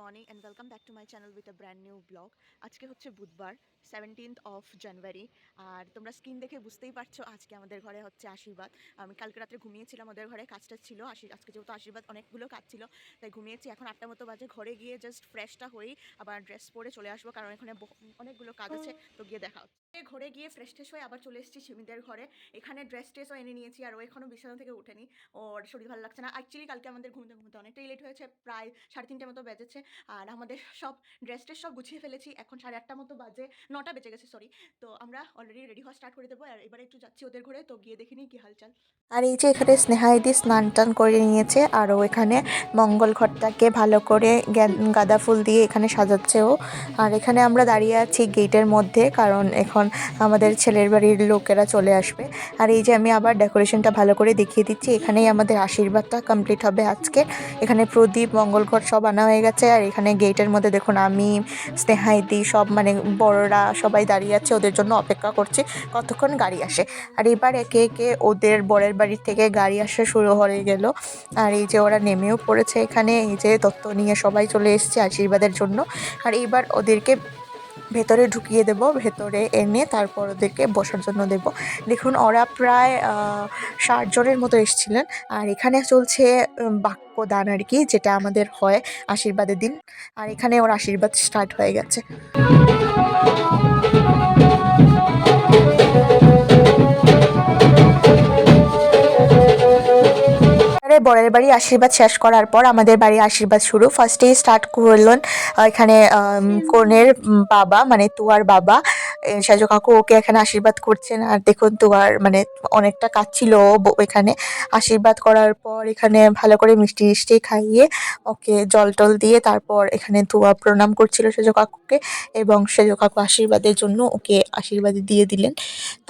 Morning and welcome back to my channel with a brand new vlog আজকে হচ্ছে বুধবার seventeenth of January আর তোমরা screen দেখে বুঝতেই পারছ আজকে আমাদের ঘরে হচ্ছে আশীর্বাদ। আমি কালকে রাত্রে ঘুমিয়েছিলাম, ওদের ঘরে কাজটা ছিল। আশি আজকে যেহেতু আশীর্বাদ, অনেকগুলো কাজ ছিল। তাই ঘুমিয়েছি, এখন আটটা মতো বাজে। ঘরে গিয়ে জাস্ট ফ্রেশটা হয়েই আবার ড্রেস পরে চলে আসব, কারণ এখানে অনেকগুলো কাজ আছে। তো গিয়ে দেখা হচ্ছে। ঘরে গিয়ে ফ্রেশ ট্রেশ হয়ে আবার চলে এসেছি সিমিদের ঘরে। এখানে ড্রেস ট্রেসও এনে নিয়েছি আর ও এখনও বিছানা থেকে উঠেনি। ওর শরীর ভালো লাগছে না। অ্যাকচুয়ালি কালকে আমাদের ঘুমতে ঘুমতে অনেকটাই লেট হয়েছে, প্রায় সাড়ে তিনটে মতো বেজেছে। আর আমাদের সব ড্রেস ট্রেস সব গুছিয়ে ফেলেছি। এখন সাড়ে আটটা মতো বাজে, নটা বেজে গেছে সরি তো আমরা অলরেডি রেডি হওয়া স্টার্ট করে দেবো। আর এবারে একটু যাচ্ছি ওদের ঘরে, তো গিয়ে দেখিনি কি হালচাল। আর এই যে এখানে স্নেহাইদি স্নান টান করে নিয়েছে আর ও এখানে মঙ্গল ঘরটাকে ভালো করে গাঁদা ফুল দিয়ে এখানে সাজাচ্ছে ও। আর এখানে আমরা দাঁড়িয়ে আছি গেটের মধ্যে, কারণ এখন আমাদের ছেলের বাড়ির লোকেরা চলে আসবে। আর এই যে আমি আবার ডেকোরেশনটা ভালো করে দেখিয়ে দিচ্ছি, এখানেই আমাদের আশীর্বাদটা কমপ্লিট হবে আজকে। এখানে প্রদীপ মঙ্গল ঘট সব আনা হয়ে গেছে, আর এখানে গেটের মধ্যে দেখুন আমি, স্নেহাইদি সব মানে বড়রা সবাই দাঁড়িয়ে আছে, ওদের জন্য অপেক্ষা করছি, কতক্ষণ গাড়ি আসে। আর এবার একে একে ওদের বরের বাড়ির থেকে গাড়ি আসা শুরু হয়ে গেল। আর এই যে ওরা নেমেও পড়েছে এখানে, এই যে তত্ত্ব নিয়ে সবাই চলে এসেছে আশীর্বাদের জন্য। আর এইবার ওদেরকে ভেতরে ঢুকিয়ে দেব, ভেতরে এনে তারপর ওদেরকে বসার জন্য দেব। দেখুন, ওরা প্রায় ষাট জনের মতো এসেছিলেন। আর এখানে চলছে বাক্য বাক্যদান আর কি, যেটা আমাদের হয় আশীর্বাদের দিন। আর এখানে ওর আশীর্বাদ স্টার্ট হয়ে গেছে। এবারে বরের বাড়ি আশীর্বাদ শেষ করার পর আমাদের বাড়ি আশীর্বাদ শুরু। ফার্স্টেই স্টার্ট করলেন এখানে কনের বাবা মানে তুয়ার বাবা। সাজু কাকু ওকে এখানে আশীর্বাদ করছেন। আর দেখুন তো আর মানে অনেকটা কাজ ছিল এখানে। আশীর্বাদ করার পর এখানে ভালো করে মিষ্টি মিষ্টি খাইয়ে ওকে জল টল দিয়ে তারপর এখানে তুয়া প্রণাম করছিল সেজো কাকুকে এবং সেজো কাকু আশীর্বাদের জন্য ওকে আশীর্বাদ দিয়ে দিলেন।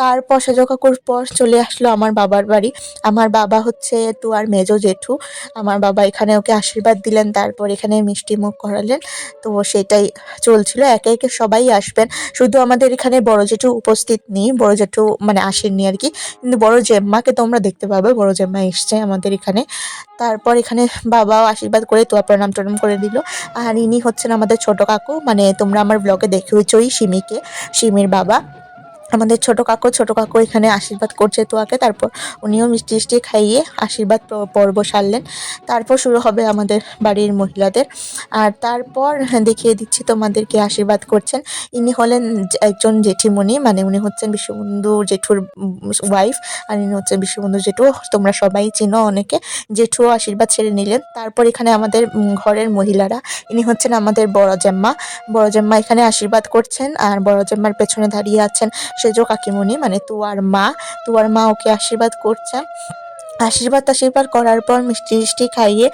তারপর সেজো কাকুর পর চলে আসলো আমার বাবার বাড়ি। আমার বাবা হচ্ছে তুয়ার মেজো জেঠু। আমার বাবা এখানে ওকে আশীর্বাদ দিলেন, তারপর এখানে মিষ্টি মুখ করালেন। তো সেটাই চলছিল, একে একে সবাই আসবেন। শুধু আমাদের এখানে বড় জেঠু উপস্থিত নেই, বড় জেঠু মানে আসেননি আর কি কিন্তু বড় জেম্মাকে তোমরা দেখতে পাবে, বড় জেম্মা এসছে আমাদের এখানে। তারপর এখানে বাবাও আশীর্বাদ করে তোয়া প্রণাম টনাম করে দিল। আর ইনি হচ্ছেন আমাদের ছোট কাকু মানে তোমরা আমার ব্লগে দেখেওছই সিমিকে সিমির বাবা। আমাদের ছোট কাকু ছোট কাকু এখানে আশীর্বাদ করছে তোয়াকে। তারপর উনিও মিষ্টি মিষ্টি খাইয়ে আশীর্বাদ পর্ব সারলেন। তারপর শুরু হবে আমাদের বাড়ির মহিলাদের। আর তারপর দেখিয়ে দিচ্ছি তোমাদেরকে আশীর্বাদ করছেন। ইনি হলেন একজন জেঠিমণি মানে উনি হচ্ছেন বিশ্ববন্ধু জেঠুর ওয়াইফ আর ইনি হচ্ছেন বিশ্ববন্ধু জেঠু। তোমরা সবাই চিনো অনেকে। জেঠুও আশীর্বাদ ছেড়ে নিলেন। তারপর এখানে আমাদের ঘরের মহিলারা। ইনি হচ্ছেন আমাদের বড় জাম্মা। বড় জাম্মা এখানে আশীর্বাদ করছেন, আর বড় জাম্মার পেছনে দাঁড়িয়ে আছেন সেজো কাকিমণি মানে তুয়ার মা তুয়ার মা ওকে আশীর্বাদ করছেন আশীর্বাদ আশীর্বাদ করার পর মিষ্টি মিষ্টি খাইয়ে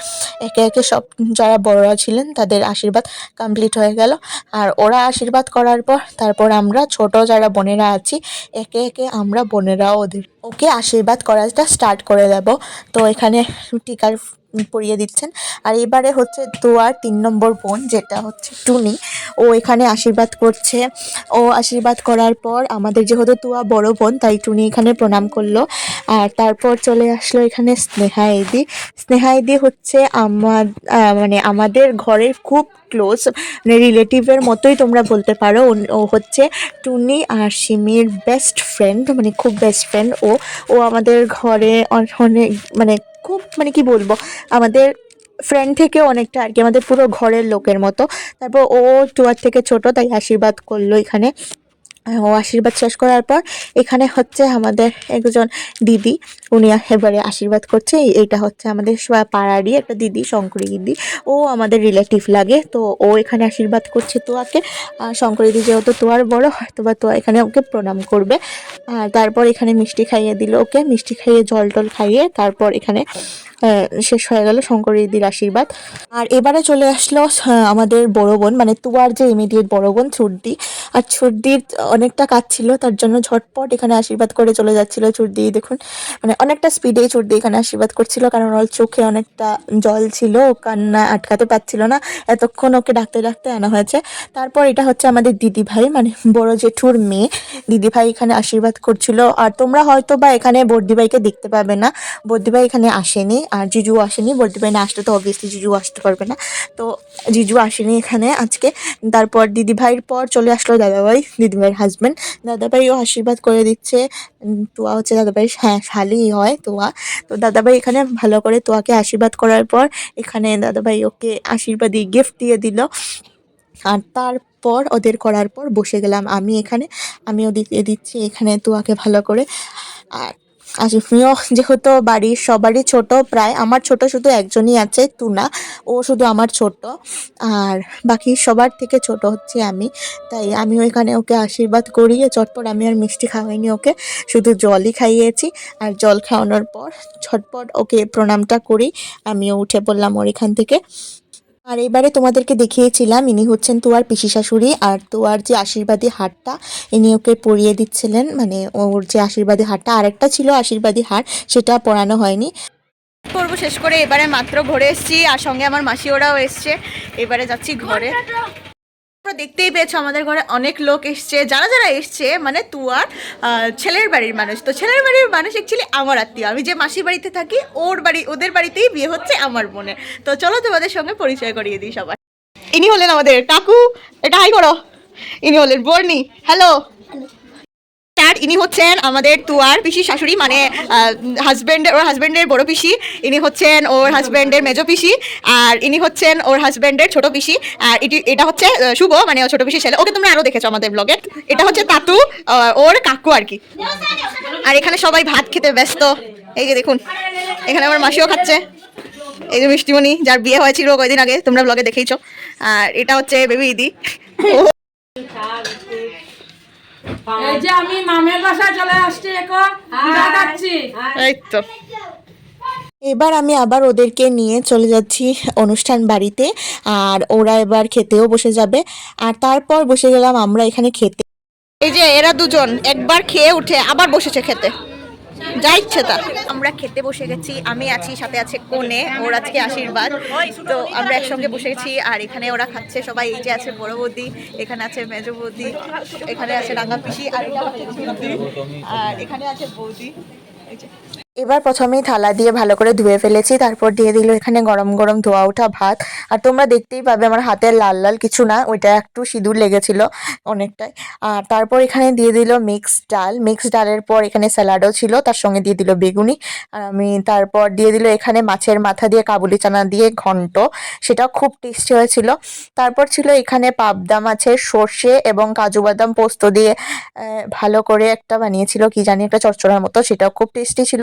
একে একে সব যারা বড়রা ছিলেন তাদের আশীর্বাদ কমপ্লিট হয়ে গেল। আর ওরা আশীর্বাদ করার পর তারপর আমরা ছোট যারা বোনেরা আছি, একে একে আমরা বোনেরাও ওদের, ওকে আশীর্বাদ করাটা স্টার্ট করে দেব। তো এখানে টিকার পরিয়ে দিচ্ছেন। আর এবারে হচ্ছে দুয়ার তিন নম্বর বোন, যেটা হচ্ছে টুনি, ও এখানে আশীর্বাদ করছে। ও আশীর্বাদ করার পর আমাদের যেহেতু তুয়া বড় বোন, তাই টুনি এখানে প্রণাম করল। আর তারপর চলে আসলো এখানে স্নেহা এদি। স্নেহা এদি হচ্ছে আমার মানে আমাদের ঘরের খুব ক্লোজ মানে রিলেটিভের মতোই তোমরা বলতে পারো। ও- হচ্ছে টুনি আর সিমির বেস্ট ফ্রেন্ড মানে খুব বেস্ট ফ্রেন্ড ও। ও আমাদের ঘরে অনেক মানে খুব মানে কি বলব, আমাদের ফ্রেন্ড থেকে অনেকটা আর কি, আমাদের পুরো ঘরের লোকের মতো। তারপর ও টুয়ার থেকে ছোট, তাই আশীর্বাদ করল এখানে। ও আশীর্বাদ শেষ করার পর এখানে হচ্ছে আমাদের একজন দিদি, উনি এবারে আশীর্বাদ করছে। এই- এইটা হচ্ছে আমাদের পাড়ারই একটা দিদি, শঙ্করী দিদি। ও আমাদের রিলেটিভ লাগে, তো ও এখানে আশীর্বাদ করছে তোয়াকে। শঙ্করী দিদি যেহেতু তোয়ার বড় হয়তো বা তোয়া এখানে ওকে প্রণাম করবে। তারপর এখানে মিষ্টি খাইয়ে দিল ওকে। মিষ্টি খাইয়ে জল টল খাইয়ে তারপর এখানে শেষ হয়ে গেল শঙ্করী দিদির আশীর্বাদ। আর এবারে চলে আসলো আমাদের বড় বোন মানে তুয়ার যে ইমিডিয়েট বড় বোন ছুটদি আর ছুটদির অনেকটা কাজ ছিল, তার জন্য ঝটপট এখানে আশীর্বাদ করে চলে যাচ্ছিল ছুটদি দেখুন। মানে অনেকটা স্পিডেই ছুটদি এখানে আশীর্বাদ করছিল, কারণ ওর চোখে অনেকটা জল ছিল কান্না আটকাতে পারছিল না। এতক্ষণ ওকে ডাকতে ডাকতে আনা হয়েছে। তারপর এটা হচ্ছে আমাদের দিদি ভাই মানে বড় জেঠুর মেয়ে। দিদি ভাই এখানে আশীর্বাদ করছিল। আর তোমরা হয়তো বা এখানে বর্দি ভাইকে দেখতে পাবে না। বর্দি ভাই এখানে আসেনি। আর জিজু আসেনি, বলতে পারি না, আসলে তো অবভিয়াসলি জিজু আসতে পারবে না। তো জিজু আসেনি এখানে আজকে। তারপর দিদিভাইয়ের পর চলে আসলো দাদাভাই, দিদিভাইয়ের হাজব্যান্ড দাদাভাইও আশীর্বাদ করে দিচ্ছে। তোয়া হচ্ছে দাদাভাইয়ের হ্যাঁ শালি হয় তোয়া। তো দাদাভাই এখানে ভালো করে তোয়াকে আশীর্বাদ করার পর এখানে দাদাভাই ওকে আশীর্বাদী গিফট দিয়ে দিল। আর তারপর ওদের করার পর বসে গেলাম আমি এখানে। আমি ওদিকে দিচ্ছি এখানে তোয়াকে ভালো করে। আর আমিও যেহেতু বাড়ির, সবারই ছোট প্রায়। আমার ছোট শুধু একজনই আছে, তুনা। ও শুধু আমার ছোট। আর বাকি সবার থেকে ছোট হচ্ছে আমি। তাই আমি ওইখানে ওকে আশীর্বাদ করিয়ে চটপট আমি আর মিষ্টি খাওয়াইনি ওকে। শুধু জলই খাইয়েছি। আর জল খাওয়ানোর পর ছটপট ওকে প্রণামটা করি। আমিও উঠে পড়লাম ওর এখান থেকে। আর এবারে তোমাদেরকে দেখিয়েছিলাম ইনি হচ্ছেন তোয়ার পিসি শাশুড়ি আর তোয়ার যে আশীর্বাদী হারটা ইনি ওকে পরিয়ে দিচ্ছিলেন মানে ওর যে আশীর্বাদী হারটা আরেকটা ছিল আশীর্বাদী হার সেটা পরানো হয়নি। করব শেষ করে এবারে মাত্র ঘরে এসছি আর সঙ্গে আমার মাসি ওরাও এসছে এবারে যাচ্ছি ঘরে। দেখতেই পেয়েছ, আমাদের ঘরে অনেক লোক এসছে। যারা যারা এসছে মানে তু আর ছেলের বাড়ির মানুষ। তো ছেলের বাড়ির মানুষ অ্যাকচুয়ালি আমার আত্মীয়। আমি যে মাসির বাড়িতে থাকি, ওর বাড়ি, ওদের বাড়িতেই বিয়ে হচ্ছে আমার বোনের। তো চলো তোমাদের সঙ্গে পরিচয় করিয়ে দিই সবার। ইনি হলেন আমাদের কাকু। এটা হাই করো। ইনি হলেন বর্ণি। হ্যালো আর ইনি হচ্ছেন আমাদের তুয়ার পিসি শাশুড়ি মানে হাজবেন্ড ওর হাজবেন্ডের বড় পিসি ইনি হচ্ছেন ওর হাজব্যান্ডের মেজো পিসি আর ইনি হচ্ছেন ওর হাজবেন্ডের ছোট পিসি আর এটি এটা হচ্ছে শুভ মানে ওর ছোট পিসি ছেলে। ওকে তোমরা আরও দেখেছ আমাদের ব্লগে এটা হচ্ছে তাতু ওর কাকু আর কি। আর এখানে সবাই ভাত খেতে ব্যস্ত। এই যে দেখুন এখানে আমার মাসিও খাচ্ছে। এই যে মিষ্টিমণি যার বিয়ে হয়েছিল কয়দিন আগে তোমরা ব্লগে দেখেইছো। আর এটা হচ্ছে বেবি ইদি। এই যে আমি মামের বাসায় চলে আসছি এখন যাচ্ছি এই তো। এবার আমি আবার ওদেরকে নিয়ে চলে যাচ্ছি অনুষ্ঠান বাড়িতে আর ওরা এবার খেতেও বসে যাবে আর তারপর বসে গেলাম আমরা এখানে খেতে। এই যে এরা দুজন একবার খেয়ে উঠে আবার বসেছে খেতে। যা ইচ্ছে তা আমরা খেতে বসে গেছি, আমি আছি, সাথে আছে কোনে, ওর আজকে আশীর্বাদ। তো আমরা একসঙ্গে বসে গেছি, আর এখানে ওরা খাচ্ছে সবাই, এই যে আছে বড় বৌদি, এখানে আছে মেজ বৌদি, এখানে আছে রাঙা পিসি, আর এখানে আছে বৌদি। এবার প্রথমেই থালা দিয়ে ভালো করে ধুয়ে ফেলেছি, তারপর দিয়ে দিল এখানে গরম গরম ধোয়া ওঠা ভাত। আর তোমরা দেখতেই পাবে আমার হাতে লাল লাল কিছু না, ওইটা একটু সিঁদুর লেগেছিল অনেকটাই। আর তারপর এখানে দিয়ে দিল মিক্স ডাল। মিক্স ডালের পর এখানে স্যালাডও ছিল, তার সঙ্গে দিয়ে দিল বেগুনি। আর আমি তারপর দিয়ে দিল এখানে মাছের মাথা দিয়ে কাবুলি চানা দিয়ে ঘন্ট, সেটাও খুব টেস্টি হয়েছিল। তারপর ছিল এখানে পাবদা মাছের সর্ষে এবং কাজু বাদাম পোস্ত দিয়ে ভালো করে একটা বানিয়েছিল, কি জানি একটা চচ্চড়ার মতো, সেটাও খুব টেস্টি ছিল।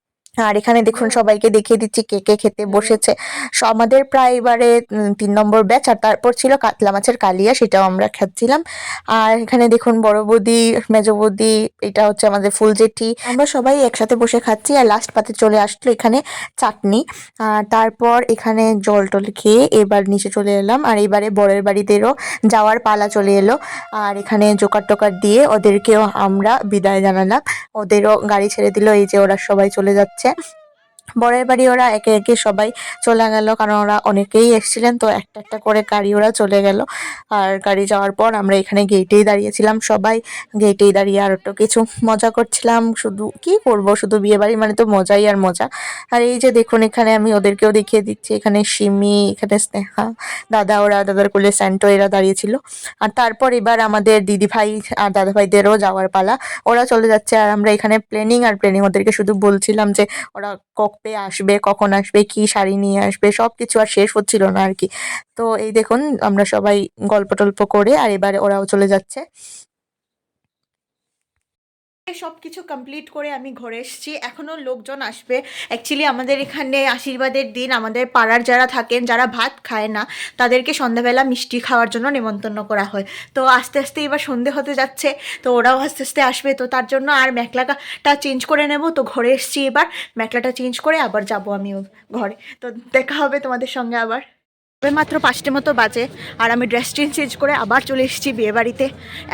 আর এখানে দেখুন সবাইকে দেখিয়ে দিচ্ছি কে কে খেতে বসেছে। আমাদের প্রায় এবারে তিন নম্বর ব্যাচ আর তারপর ছিল কাতলা মাছের কালিয়া সেটাও আমরা খাচ্ছিলাম। আর এখানে দেখুন বড় বৌদি মেজ বৌদি এটা হচ্ছে আমাদের ফুল জেঠি। আমরা সবাই একসাথে বসে খাচ্ছি আর লাস্ট পাতে চলে আসলো এখানে চাটনি। আর তারপর এখানে জল টল খেয়ে এবার নিচে চলে এলাম আর এবারে বরের বাড়িতেও যাওয়ার পালা চলে এলো। আর এখানে জোকার টোকার দিয়ে ওদেরকেও আমরা বিদায় জানালাম। ওদেরও গাড়ি ছেড়ে দিল এই যে ওরা সবাই চলে যাচ্ছে। হচ্ছে বরের বাড়ি ওরা একে একে সবাই চলে গেল, কারণ ওরা অনেকেই এসেছিলেন, তো একটা একটা করে গাড়ি ওরা চলে গেল। আর গাড়ি যাওয়ার পর আমরা এখানে গেটেই দাঁড়িয়েছিলাম, সবাই গেটেই দাঁড়িয়ে আর একটু কিছু মজা করছিলাম। শুধু, কি করব? শুধু বিয়ে বাড়ি মানে তো মজাই আর মজা। আর এই যে দেখুন, এখানে আমি ওদেরকেও দেখিয়ে দিচ্ছি। এখানে সিমি এখানে স্নেহা, দাদা ওরা, দাদার কোলে স্যান্টো এরা দাঁড়িয়েছিল। আর তারপর এবার আমাদের দিদি ভাই আর দাদা ভাইদেরও যাওয়ার পালা। ওরা চলে যাচ্ছে আর আমরা এখানে প্ল্যানিং আর প্ল্যানিং ওদেরকে শুধু বলছিলাম যে ওরা কবে আসবে, কখন আসবে, কি শাড়ি নিয়ে আসবে সব কিছু আর শেষ হচ্ছিল না আর কি। তো এই দেখুন, আমরা সবাই গল্প টল্প করে আর এবারে ওরাও চলে যাচ্ছে। সব কিছু কমপ্লিট করে আমি ঘরে এসেছি। এখনও লোকজন আসবে। অ্যাকচুয়ালি আমাদের এখানে আশীর্বাদের দিন। আমাদের পাড়ার যারা থাকেন, যারা ভাত খায় না, তাদেরকে সন্ধ্যাবেলা মিষ্টি খাওয়ার জন্য নেমন্তন্ন করা হয়। তো আস্তে আস্তে এবার সন্ধে হতে যাচ্ছে, তো ওরাও আস্তে আস্তে আসবে। তো তার জন্য আর মেখলাটা চেঞ্জ করে নেব। তো ঘরে এসেছি এবার। মেখলাটা চেঞ্জ করে আবার যাব আমি ঘরে। তো দেখা হবে তোমাদের সঙ্গে আবার। তবে মাত্র পাঁচটা মতো বাজে আর আমি ড্রেস চেঞ্জ চেঞ্জ করে আবার চলে এসেছি বিয়েবাড়িতে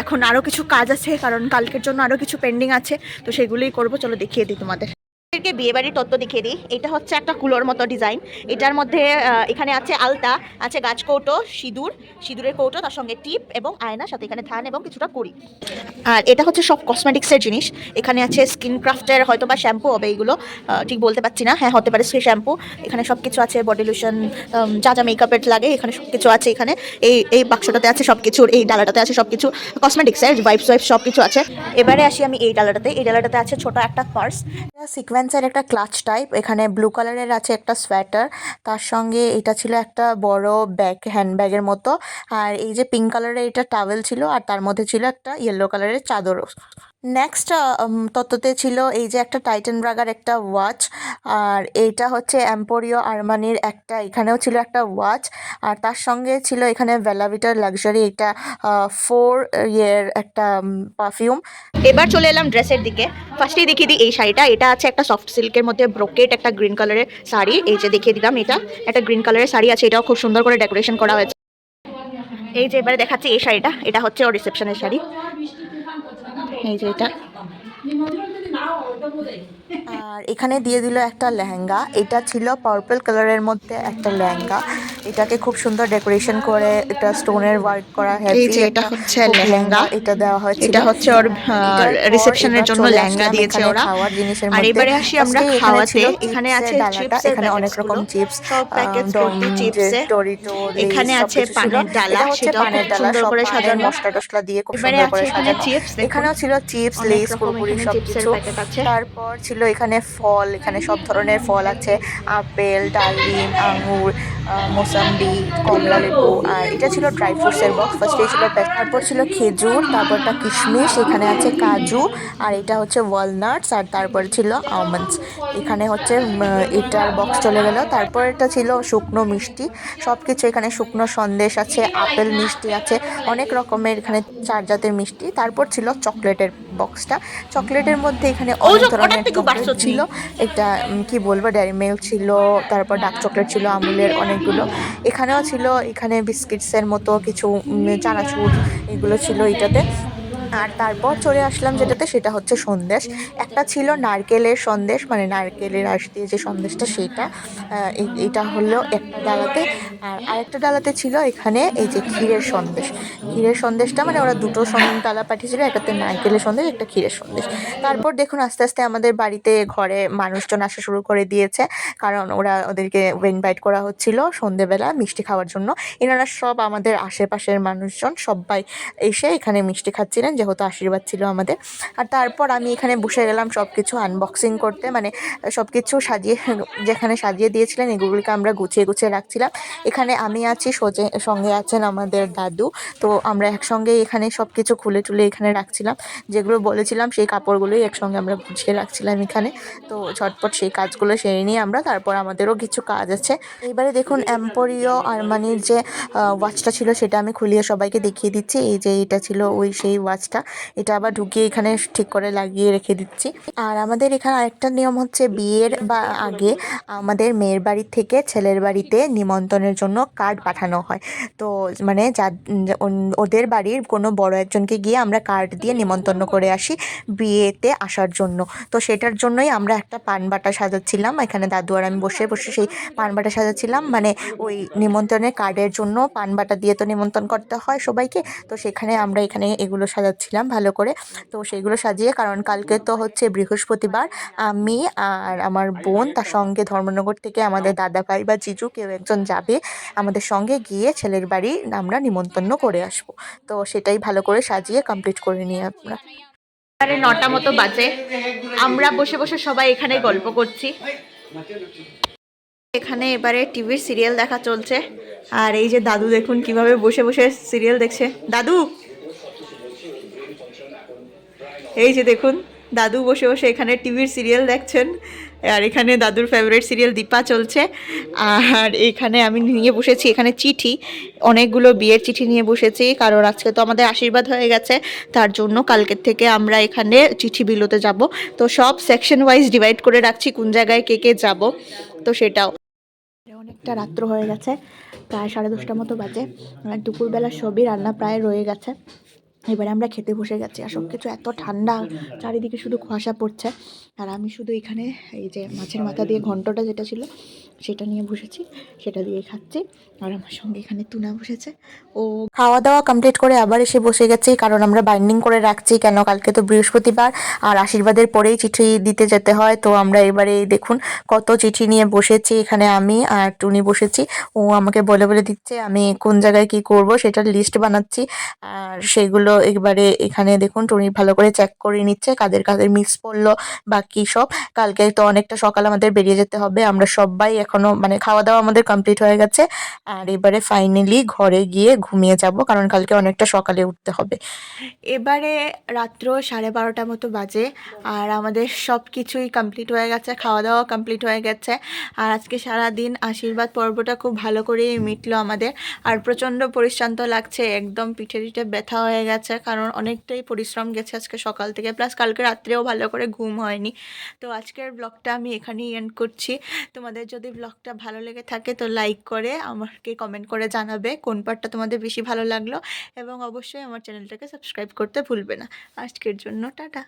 এখন আরও কিছু কাজ আছে, কারণ কালকের জন্য আরও কিছু পেন্ডিং আছে, তো সেগুলোই করব। চলো দেখিয়ে দিই তোমাদের। আপনাদেরকে বিয়ে বাড়ির তত্ত্ব দেখিয়ে দিই। এটা হচ্ছে একটা কুলোর মতো ডিজাইন। এটার মধ্যে এখানে আছে আলতা, আছে গাছ কৌটো সিঁদুর, সিঁদুরের কৌটো, তার সঙ্গে টিপ এবং আয়না, সাথে এখানে ধান এবং কিছুটা করি আর এটা হচ্ছে সব কসমেটিক্সের জিনিস। এখানে আছে স্কিন ক্রাফটের হয়তো বা শ্যাম্পু হবে এইগুলো ঠিক বলতে পারছি না। হ্যাঁ হতে পারে সেই শ্যাম্পু এখানে সব কিছু আছে বডি লোশন যা যা মেকআপের লাগে, এখানে সব কিছু আছে এখানে। এই এই বাক্সটাতে আছে সব কিছুর এই ডালাটাতে আছে সব কিছু কসমেটিক্সের ওয়াইপস ওয়াইপস সব কিছু আছে। এবারে আসি আমি এই ডালাটাতে। এই ডালাটাতে আছে ছোট একটা পার্স সিকোয়েন্সের একটা ক্লাচ টাইপ এখানে ব্লু কালারের আছে একটা সোয়েটার তার সঙ্গে এটা ছিল একটা বড় ব্যাগ হ্যান্ডব্যাগের মতো, আর এই যে পিঙ্ক কালারের এটা টাওয়েল ছিল, আর তার মধ্যে ছিল একটা ইয়েলো কালারের চাদর নেক্সট তত্ত্বতে ছিল এই যে একটা টাইটান ব্রাগার একটা ওয়াচ আর এইটা হচ্ছে এম্পোরিও আরমানির একটা, এখানেও ছিল একটা ওয়াচ আর তার সঙ্গে ছিল এখানে ভেলাভিটার লাক্সারি এটা ফোর ইয়ের একটা পারফিউম এবার চলে এলাম ড্রেসের দিকে। ফার্স্টেই দেখিয়ে দিই এই শাড়িটা, এটা আছে একটা সফট সিল্কের মধ্যে ব্রোকেট একটা গ্রিন কালারের শাড়ি, এই যে দেখিয়ে দিলাম এটা, একটা গ্রিন কালারের শাড়ি আছে, এটাও খুব সুন্দর করে ডেকোরেশন করা হয়েছে। এই যে এবারে দেখাচ্ছি এই শাড়িটা, এটা হচ্ছে ওর রিসেপশনের শাড়ি। এই যে এটা। আর এখানে দিয়ে দিল একটা লেহেঙ্গা। এটা ছিল পার্পল কালারের মধ্যে একটা লেহেঙ্গা। এটাকে খুব সুন্দর ডেকোরেশন করে এটা স্টোনের ওয়ার্ক করা heavy এই যে এটা হচ্ছে লেহেঙ্গা। এটা দেওয়া হয়েছিল। এটা হচ্ছে ওর রিসেপশনের জন্য লেহেঙ্গা দিয়েছে ওরা। খাওয়ার জিনিসের মধ্যে। আর এবারে আসি আমরা খাওয়াতে। এখানে আছে চিপসের এখানে অনেক রকম চিপস সব প্যাকেটস ভর্তি চিপসে ডরিটো এখানে আছে পানের ডালা, হচ্ছে পানের ডালা সুন্দর করে সাজানো। মশলা টসলা দিয়ে খুব সুন্দর করে সাজানো। চিপস এখানেও ছিল চিপস লেস কুরকুরি সব কিছু। তারপর ছিল এখানে ফল এখানে সব ধরনের ফল আছে। আপেল ডালিম আঙুর মোসাম্বি কমলা লেবু আর এটা ছিল ড্রাই ফ্রুটসের বক্স ফার্স্টে ছিল তারপর ছিল খেজুর তারপরটা কিশমিশ এখানে আছে কাজু আর এটা হচ্ছে ওয়ালনাটস আর তারপর ছিল আমন্ডস এখানে হচ্ছে এটার বক্স চলে গেল। তারপর এটা ছিল শুকনো মিষ্টি। সব কিছু এখানে শুকনো সন্দেশ আছে আপেল মিষ্টি আছে অনেক রকমের এখানে চার জাতের মিষ্টি। তারপর ছিল চকলেটের বক্সটা চকলেটের মধ্যে এখানে অনেক ধরনের ছিল। একটা কি বলব ডেয়ারি মিল্ক ছিল তারপর ডার্ক চকলেট ছিল আমুলের অনেকগুলো। এখানেও ছিল এখানে বিস্কিটসের মতো কিছু চানাচুর এগুলো ছিল এটাতে। আর তারপর চলে আসলাম যেটাতে, সেটা হচ্ছে সন্দেশ। একটা ছিল নারকেলের সন্দেশ মানে নারকেলের আঁশ দিয়ে যে সন্দেশটা এই- এটা হলো একটা ডালাতে। আর আরেকটা ডালাতে ছিল এখানে এই যে ক্ষীরের সন্দেশ। ক্ষীরের সন্দেশটা মানে ওরা দুটো ডালা পাঠিয়েছিল, একটাতে নারকেলের সন্দেশ, একটা ক্ষীরের সন্দেশ। তারপর দেখুন, আস্তে আস্তে আমাদের বাড়িতে ঘরে মানুষজন আসা শুরু করে দিয়েছে, কারণ ওরা ওদেরকে ইনভাইট করা হচ্ছিল সন্ধেবেলা মিষ্টি খাওয়ার জন্য। এনারা সব আমাদের আশেপাশের মানুষজন সবাই এসে এখানে মিষ্টি খাচ্ছিলেন। যেহেতু আশীর্বাদ ছিল আমাদের। আর তারপর আমি এখানে বসে গেলাম সব কিছু আনবক্সিং করতে। মানে সব কিছু সাজিয়ে, যেখানে সাজিয়ে দিয়েছিলেন এগুলোকে আমরা গুছিয়ে গুছিয়ে রাখছিলাম। এখানে আমি আছি, সোজে, সঙ্গে আছেন আমাদের দাদু। তো আমরা একসঙ্গে এখানে সব কিছু খুলে টুলে এখানে রাখছিলাম। যেগুলো বলেছিলাম সেই কাপড়গুলোই একসঙ্গে আমরা গুছিয়ে রাখছিলাম এখানে। তো ঝটপট সেই কাজগুলো সেরে নিয়ে আমরা। তারপর আমাদেরও কিছু কাজ আছে। এবারে দেখুন এম্পোরিও আরমানির যে ওয়াচটা ছিল সেটা আমি খুলিয়ে সবাইকে দেখিয়ে দিচ্ছি। এই যে এটা ছিল ওই সেই ওয়াচটা এটা আবার ঢুকিয়ে এখানে ঠিক করে লাগিয়ে রেখে দিচ্ছি। আর আমাদের এখানে আরেকটা নিয়ম হচ্ছে বিয়ের বা আগে আমাদের মেয়ের বাড়ি থেকে ছেলের বাড়িতে নিমন্ত্রণের জন্য কার্ড পাঠানো হয়। তো মানে যা ওদের বাড়ির কোনো বড় একজনকে গিয়ে আমরা কার্ড দিয়ে নিমন্ত্রণ করে আসি বিয়েতে আসার জন্য। তো সেটার জন্যই আমরা একটা পান বাটা সাজাচ্ছিলাম। এখানে দাদু আর আমি বসে বসে সেই পান বাটা সাজাচ্ছিলাম। মানে ওই নিমন্ত্রণের কার্ডের জন্য পান বাটা দিয়ে তো নিমন্ত্রণ করতে হয় সবাইকে। তো সেখানে আমরা এখানে এগুলো সাজাচ্ছিলাম ভালো করে। তো সেগুলো সাজিয়ে, কারণ কালকে তো হচ্ছে বৃহস্পতিবার, আমি আর আমার বোন, তার সঙ্গে ধর্মনগর থেকে আমাদের দাদা ভাই বা জিজু কেউ একজন যাবে, আমাদের সঙ্গে গিয়ে ছেলের বাড়ি আমরা নিমন্ত্রণ করে আসব। তো সেটাই ভালো করে সাজিয়ে কমপ্লিট করে নিয়ে আমরা। নটা মতো বাজে। আমরা বসে বসে সবাই এখানে গল্প করছি। এখানে এবারে টিভির সিরিয়াল দেখা চলছে। আর এই যে দাদু দেখুন কীভাবে বসে বসে সিরিয়াল দেখছে। দাদু! এই যে দেখুন, দাদু বসে বসে এখানে টিভির সিরিয়াল দেখছেন, আর এখানে দাদুর ফেভারিট সিরিয়াল দীপা চলছে, আর এখানে আমি নিয়ে বসেছি, এখানে চিঠি, অনেকগুলো বিয়ের চিঠি নিয়ে বসেছি, কারণ আজকে তো আমাদের আশীর্বাদ হয়ে গেছে, তার জন্য কালকের থেকে আমরা এখানে চিঠি বিলোতে যাব। তো সব সেকশন ওয়াইজ ডিভাইড করে রাখছি, কোন জায়গায় কে কে যাব, তো সেটাও। অনেকটা রাত্র হয়ে গেছে, প্রায় সাড়ে দশটার মতো বাজে দুপুরবেলা সবই রান্না প্রায় রয়ে গেছে। এবারে আমরা খেতে বসে গেছি আর সব কিছু এত ঠান্ডা, চারিদিকে শুধু কুয়াশা পড়ছে। আর আমি শুধু এখানে এই যে মাছের মাথা দিয়ে ঘন্টটা যেটা ছিল, সেটা নিয়ে বসেছি, সেটা দিয়ে খাচ্ছি। আর আমার সঙ্গে এখানে তুনা বসেছে। ও খাওয়া দাওয়া কমপ্লিট করে আবার এসে বসে গেছি, কারণ আমরা বাইন্ডিং করে রাখছি কেন? কালকে তো বৃহস্পতিবার, আর আশীর্বাদের পরেই চিঠি দিতে যেতে হয়। তো আমরা এবারে দেখুন, কত চিঠি নিয়ে বসেছি এখানে আমি আর টুনি বসেছি। ও আমাকে বলে বলে দিচ্ছে, আমি কোন জায়গায় কি করব সেটার লিস্ট বানাচ্ছি। আর সেগুলো একবারে এখানে দেখুন, টুনি ভালো করে চেক করে নিচ্ছে, কাদের কাদের মিস পড়ল বা কী সব। কালকে তো অনেকটা সকাল আমাদের বেরিয়ে যেতে হবে, আমরা সবাই এখনও মানে খাওয়া দাওয়া আমাদের কমপ্লিট হয়ে গেছে। আর এবারে ফাইনালি ঘরে গিয়ে ঘুমিয়ে যাব, কারণ কালকে অনেকটা সকালে উঠতে হবে। এবারে রাত্র সাড়ে বারোটা মতো বাজে, আর আমাদের সব কিছুই কমপ্লিট হয়ে গেছে খাওয়া দাওয়া কমপ্লিট হয়ে গেছে। আর আজকে সারা দিন আশীর্বাদ পর্বটা খুব ভালো করেই মিটলো আমাদের, আর প্রচণ্ড পরিশ্রান্ত লাগছে, একদম পিঠে পিঠে ব্যথা হয়ে গেছে, কারণ অনেকটাই পরিশ্রম গেছে আজকে সকাল থেকে, প্লাস কালকে রাত্রেও ভালো করে ঘুম হয়নি। তো আজকের ব্লগটা আমি এখানেই এন্ড করছি। তোমাদের যদি ব্লগটা ভালো লেগে থাকে তো লাইক করে আমাকে কমেন্ট করে জানাবে কোন পার্টটা তোমাদের বেশি ভালো লাগল। এবং অবশ্যই আমার চ্যানেলটাকে সাবস্ক্রাইব করতে ভুলবে না। আজকের জন্য টাটা।